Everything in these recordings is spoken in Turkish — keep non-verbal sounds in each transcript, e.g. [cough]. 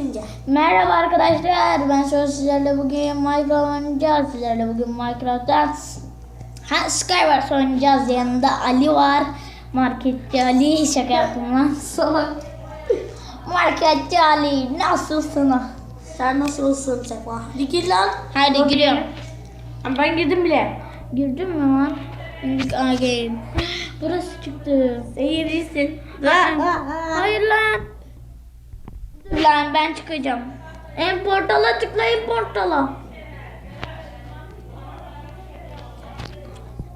gelince. Merhaba arkadaşlar. Ben söz sizlerle bugün Minecraft oynayacağız. Sizlerle bugün Minecraft'ta ha, Skywars oynayacağız. Yanında Ali var. Marketçi Ali. Şaka yaptım lan. [laughs] Salak. Marketçi Ali. Nasılsın? Sen nasılsın Sefa? Gir lan. Hadi giriyorum. Ben girdim bile. Girdin mi lan? İndik again. [gasps] Burası çıktı. Değilsin. Hayır lan. Lan ben çıkacağım. En portala tıklayın portala.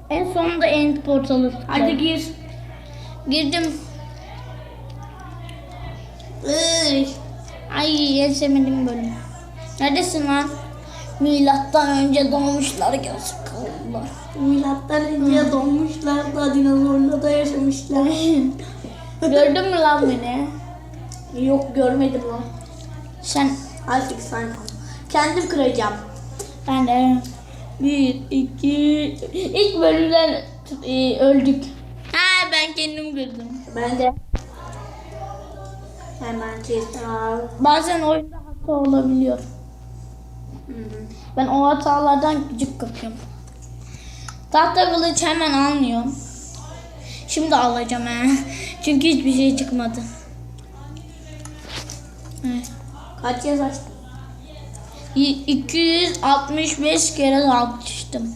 En sonunda end portalı tıklayın. Hadi gir. Girdim. Iy. Ay en sevmediğim bölüm. Neredesin lan? Milattan önce doğmuşlar yazık Allah. Milattan önce doğmuşlar da dinozorla da yaşamışlar. [laughs] Gördün mü lan beni? Yok görmedim lan. Sen Artık sen. Kendim kıracağım. ben de bir iki ilk bölümden e, öldük. Ha ben kendim kırdım. Ben de. Hemen ceza. Bazen oyunda hata olabiliyor. Hı hı. Ben o hatalardan gıcık kapıyorum. Tahta kılıç hemen almıyorum. Şimdi alacağım he. Çünkü hiçbir şey çıkmadı. Evet. Kaç yazar? Y- 265 kere almıştım.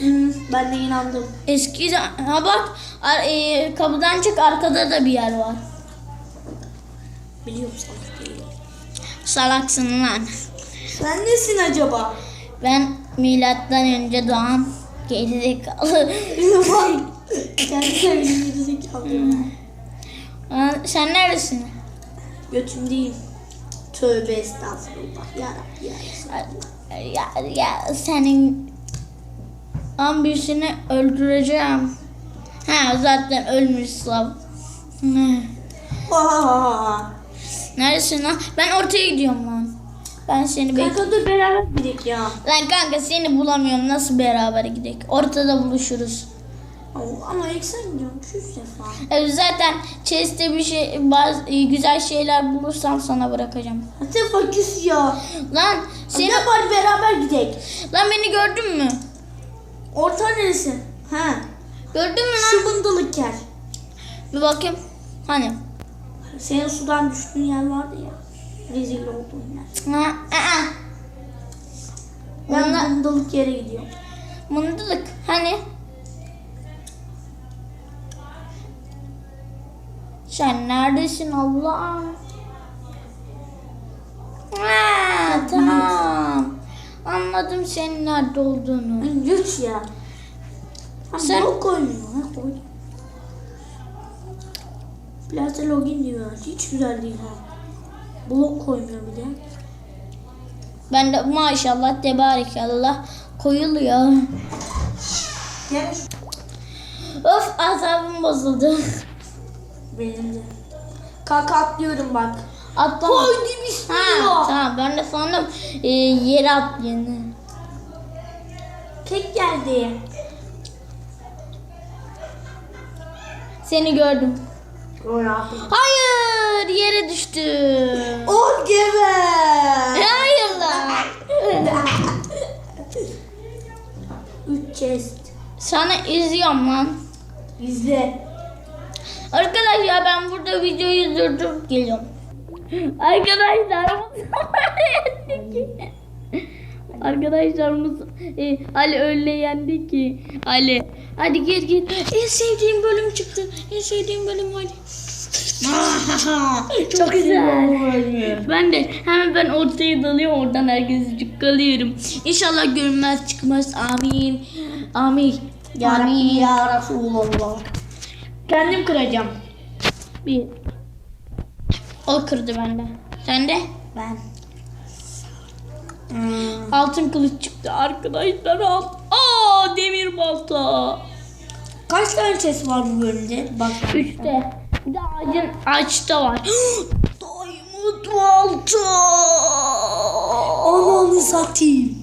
Hı, ben de inandım. Eski ha bak e, kapıdan çık arkada da bir yer var. Biliyorum sana değil. Salaksın lan. Sen nesin acaba? Ben milattan önce doğan gerizekalı. Bak. Kendi sevgili gerizekalı. Sen neredesin? Götümdeyim. Tövbe estağfurullah. Ya Rabbi ya. Ya, ya senin ambisini öldüreceğim. Ha zaten ölmüş Slav. Neredesin lan? Ben ortaya gidiyorum lan. Ben seni bekliyorum. Kanka dur beraber gidelim ya. Lan kanka seni bulamıyorum. Nasıl beraber gidelim? Ortada buluşuruz. Ama ilk sen gidiyorsun. Şu defa. E, zaten chest'te bir şey bazı e, güzel şeyler bulursam sana bırakacağım. Hadi fakir ya. Lan seni Seni bari beraber gidelim. lan beni gördün mü? Orta neresi? Ha. Gördün mü Şu lan? bındalık yer. Bir bakayım. Hani? Senin sudan düştüğün yer vardı ya. Rezil olduğun yer. Ha, aa. Ben Bunda- bındalık yere gidiyorum. Mındılık. Hani? Sen neredesin Allah? Ha, tamam. Anladım senin nerede olduğunu. Güç ya. Ha, Sen- blok koymuyor. Ha, koy. Plaza login diyor. Hiç güzel değil ha. Blok koymuyor bir de. Ben de maşallah tebarikallah koyuluyor. Gel. Of asabım bozuldu. Benim de. Kanka atlıyorum bak. Atlama. Koydu Ha, bismillah. tamam ben de sandım e, yere atlayını. Kek geldi. Seni gördüm. Hayır yere düştü. On geber. Hayır lan. Üç chest. Sana izliyorum lan. İzle. Arkadaşlar ben burada videoyu durdurup geliyorum. Arkadaşlar [laughs] Arkadaşlarımız e, Ali öyle yendi ki Ali. Hadi gir gir en sevdiğim bölüm çıktı. En sevdiğim bölüm hadi [laughs] çok güzel. ben de hemen ben ortaya dalıyorum oradan herkesi çıkalıyorum İnşallah görünmez çıkmaz. Amin. Amin. Ya amin. ya Resulallah. Kendim kıracağım. Bir. O kırdı bende. Sen de? Ben. Hmm. Altın kılıç çıktı arkadaşlar. Alt. Aa demir balta. Kaç tane chest var bu bölümde? Bak. Üçte. Bir de ağacın ağaçta var. [gasps] Diamond balta. Ananı satayım.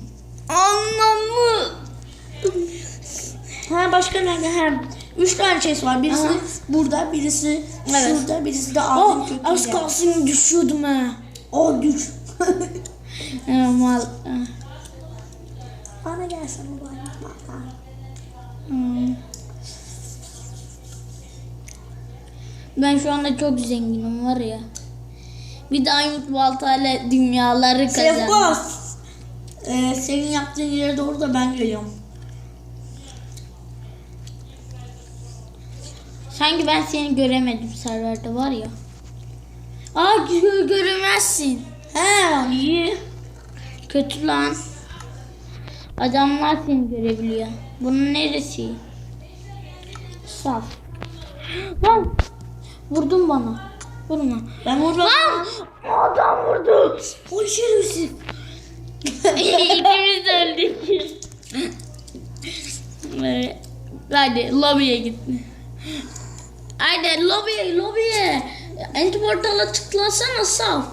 Anlamı. Ha başka nerede? Ha. Üç tane chest var. Birisi Aha. burada, birisi Evet. şurada, birisi de ağacın Oh, kökünde. az kalsın düşüyordum ha. O düş. [laughs] Ya, mal. Bana gelsene bana. Hmm. Ben şu anda çok zenginim var ya. Bir diamond baltayla dünyaları kazandım. Sefbaz. Ee, senin yaptığın yere doğru da ben geliyorum. Sanki ben seni göremedim serverde var ya. Aa gö- göremezsin. He iyi. Kötü lan. Adamlar seni görebiliyor. Bunun neresi? Saf. Lan vurdun bana. Vurma. Ben vurdum. Lan adam vurdu. O şerefsiz. İkimiz öldük. Hadi lobiye git. Hadi lobiye lobiye. Ent portala tıklasana saf.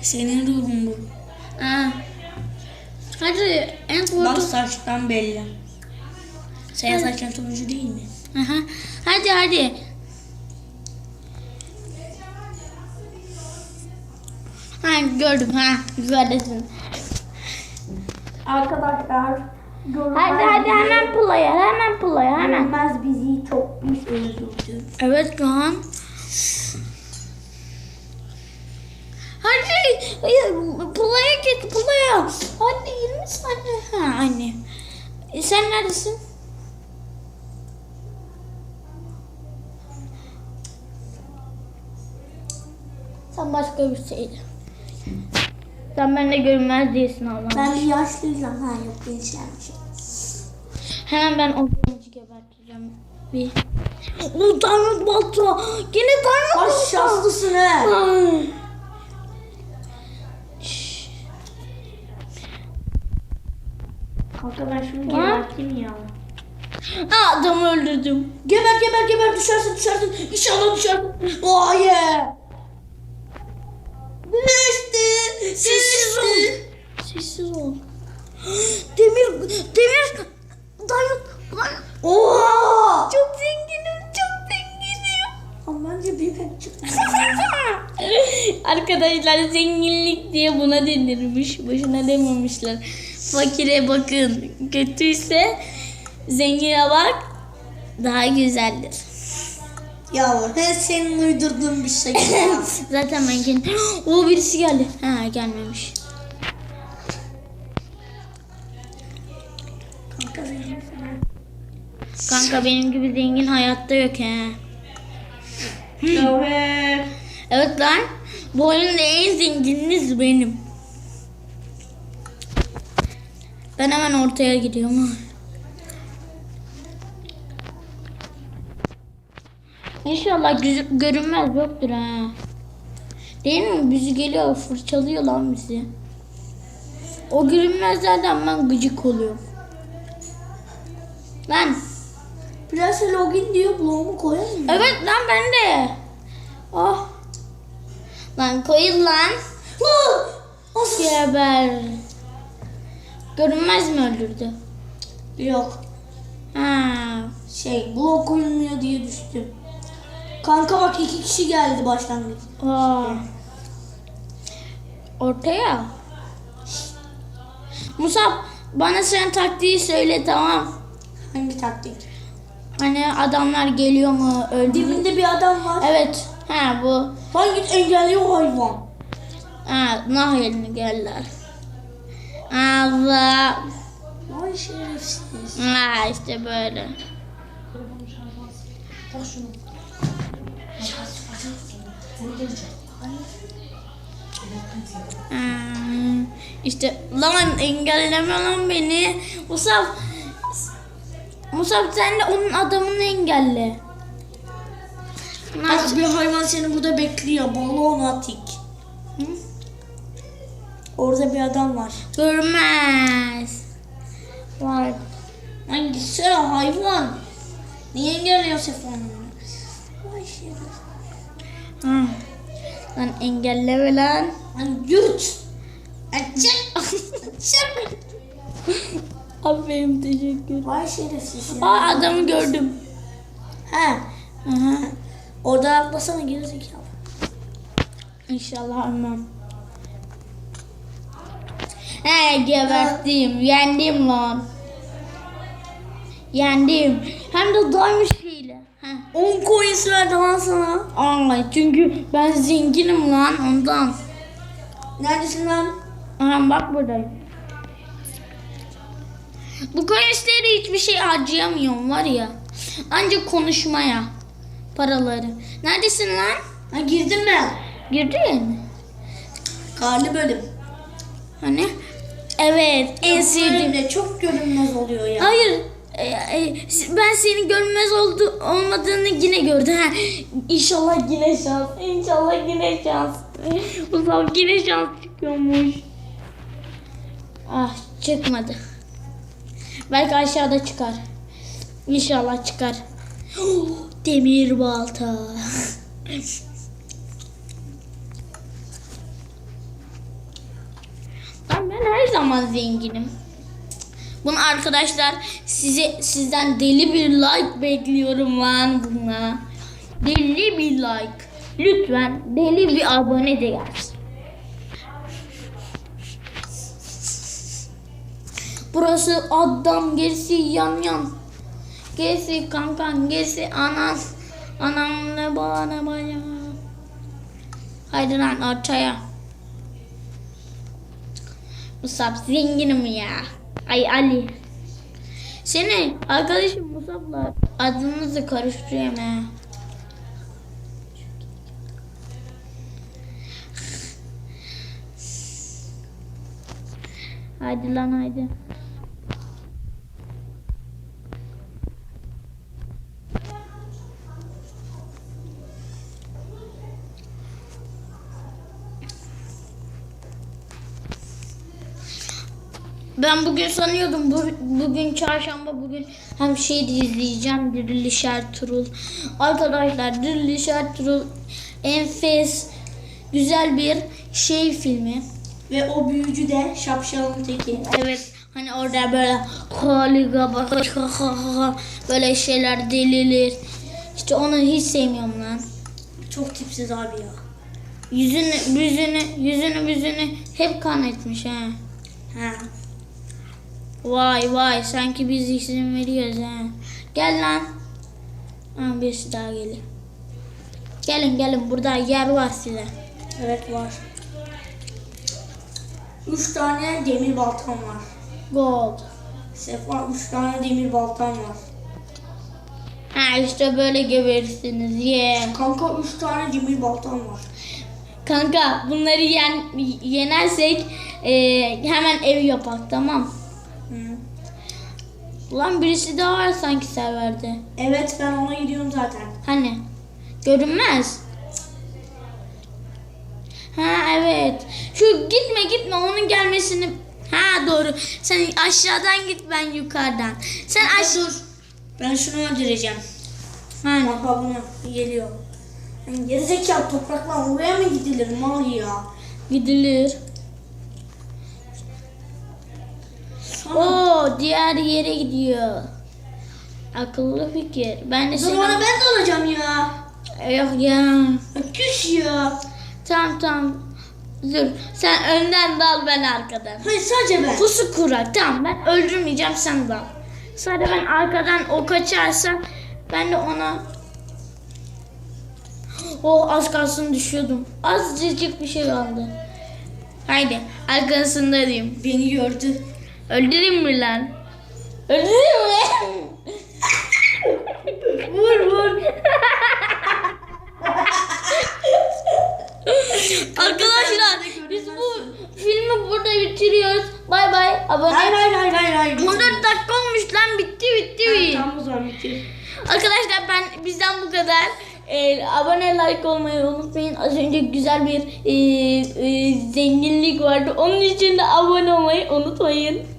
Senin ruhun bu. Ha. Hadi ent Bak portal. saçtan belli. Senin saçların turuncu değil mi? Aha. Hadi hadi. Ha gördüm ha. Güzellesin. Arkadaşlar. Hadi hadi hemen pulaya hemen pulaya hemen. Görmez bizi. Evet lan. Hadi hayır, pulaya git pulaya. Hadi 20 saniye. Ha anne. E, sen neredesin? Sen başka bir şeydi. Sen benimle görünmez değilsin Allah'ım. Ben bir yaşlıysam ha yok gençlermişim. Hemen ben o genci geberteceğim. Bir. O diamond balta. Gene diamond Baş balta. şanslısın he. Kanka ben şunu Ha? geberteyim ya. Aa, adamı öldürdüm. Geber geber geber düşersin düşersin. İnşallah düşersin. Oh yeah. Düştü. Sessiz ol. Sessiz ol. [gasps] Demir, demir. Diamond. diamond. Oha. Ama bence bir pek çıktı. [laughs] Arkadaşlar zenginlik diye buna denirmiş. Boşuna dememişler. Fakire bakın. Kötüyse zengine bak. Daha güzeldir. ya ne senin uydurduğun bir şey. [laughs] Zaten ben kendim... [gasps] O birisi geldi. Ha gelmemiş. Kanka benim gibi zengin hayatta yok he. Evet. Evet lan. Bu oyunda en zengininiz benim. Ben hemen ortaya gidiyorum. İnşallah gözü, görünmez yoktur ha. Değil mi? Bizi geliyor fırçalıyor lan bizi. O görünmezlerden ben gıcık oluyorum. Lan. Biraz login diyor bloğumu koyalım mı? Evet lan ben de. Oh. Lan koyun lan. Lan! Nasıl? Geber. Görünmez mi öldürdü? Yok. Ha. Şey blok koyulmuyor diye düştüm. Kanka bak iki kişi geldi başlangıç. Aa. Ortaya. Musab bana sen taktiği söyle tamam. Hangi taktik? Hani adamlar geliyor mu öldü? Dibinde bir adam var. Evet. Ha bu. Lan git engelliyor hayvan. Ha Nahyel'ini geldiler. Allah. Vay şerefsiz. Ha işte böyle. Bak şunu. Hmm, işte lan engelleme lan beni. Musab Musab sen de onun adamını engelle. Bak bir hayvan seni burada bekliyor. Balon atik. Hı? Orada bir adam var. Görmez. Var. Lan gitsene hayvan. Niye engelliyor. Hı. Lan engelleme lan. Lan yürüt. Açık. Açık. [laughs] Aferin teşekkür. Vay şerefsiz ya. Aa adamı gördüm. He. Hı. Orada atlasana gerizekalı. İnşallah ölmem. He geberttim. Yendim lan. Yendim. Hem de doymuş. Heh. 10 coins verdi lan sana. Ay çünkü ben zenginim lan ondan. Neredesin lan? Aha bak buradayım. Bu coinsleri hiçbir şey harcayamıyorum var ya. Ancak konuşmaya paraları. Neredesin lan? Ha girdim ben. Girdin. Karlı bölüm. Hani? Evet en sevdiğim. Çok görünmez oluyor ya. Hayır. e, e, ben senin görünmez oldu olmadığını yine gördüm. Ha. İnşallah yine şans. İnşallah yine şans. Uzam yine şans çıkıyormuş. Ah çıkmadı. Belki aşağıda çıkar. İnşallah çıkar. [gasps] Demir balta. [laughs] Lan ben her zaman zenginim. Bunu arkadaşlar size sizden deli bir like bekliyorum lan buna. Deli bir like. Lütfen deli bir abone de gelsin. Burası adam gerisi yan yan. Gerisi kankan gerisi anan. Anam ne bana bana. Haydi lan ortaya. Musab zenginim ya. Ay Ali. Seni arkadaşım Musab'la adınızı karıştırıyorum ha. Haydi lan haydi. Ben bugün sanıyordum bu, bugün çarşamba bugün hem şey izleyeceğim Diriliş Ertuğrul. Arkadaşlar Diriliş Ertuğrul enfes güzel bir şey filmi. Ve o büyücü de şapşalın teki. Evet hani orada böyle haliga [laughs] böyle şeyler delilir. İşte onu hiç sevmiyorum lan. Çok tipsiz abi ya. Yüzünü, yüzünü, yüzünü, yüzünü hep kan etmiş ha. He. Vay vay sanki biz izin veriyoruz ha. Gel lan. Ha, birisi daha geliyor. Gelin gelin burada yer var size. Evet var. Üç tane demir baltam var. Gold. Sefa üç tane demir baltam var. Ha işte böyle geberirsiniz. Yeah. Kanka üç tane demir baltam var. Kanka bunları yen, yenersek e, hemen ev yapak tamam. Ulan birisi daha var sanki serverde. Evet ben ona gidiyorum zaten. Hani? Görünmez. Ha evet. Şu gitme gitme onun gelmesini. Ha doğru. Sen aşağıdan git ben yukarıdan. Sen aş... dur. Ben şunu öldüreceğim. Hani? Bak bak bunu geliyor. Yani gerizekalı toprakla oraya mı gidilir mal ya? Gidilir. Oo diğer yere gidiyor. Akıllı fikir. Ben de O seni... zaman ben de alacağım ya. Yok ya. Öküş ya. Tamam tamam. Dur. Sen önden dal ben arkadan. Hayır sadece ben. Pusu kurar. Tamam ben öldürmeyeceğim sen dal. Sadece ben arkadan o kaçarsa ben de ona Oh az kalsın düşüyordum. Azıcık bir şey kaldı. Haydi arkasındayım. Beni gördü. Öldüreyim mi lan? Öldüreyim mi? vur vur. Arkadaşlar biz bu filmi burada bitiriyoruz. Bay bay. Abone. Hayır hayır hayır hayır. hayır. 14 dakika olmuş lan bitti bitti. Tamam o zaman bitti. Arkadaşlar ben bizden bu kadar. Ee, abone like olmayı unutmayın. Az önce güzel bir e, e, zenginlik vardı. Onun için de abone olmayı unutmayın.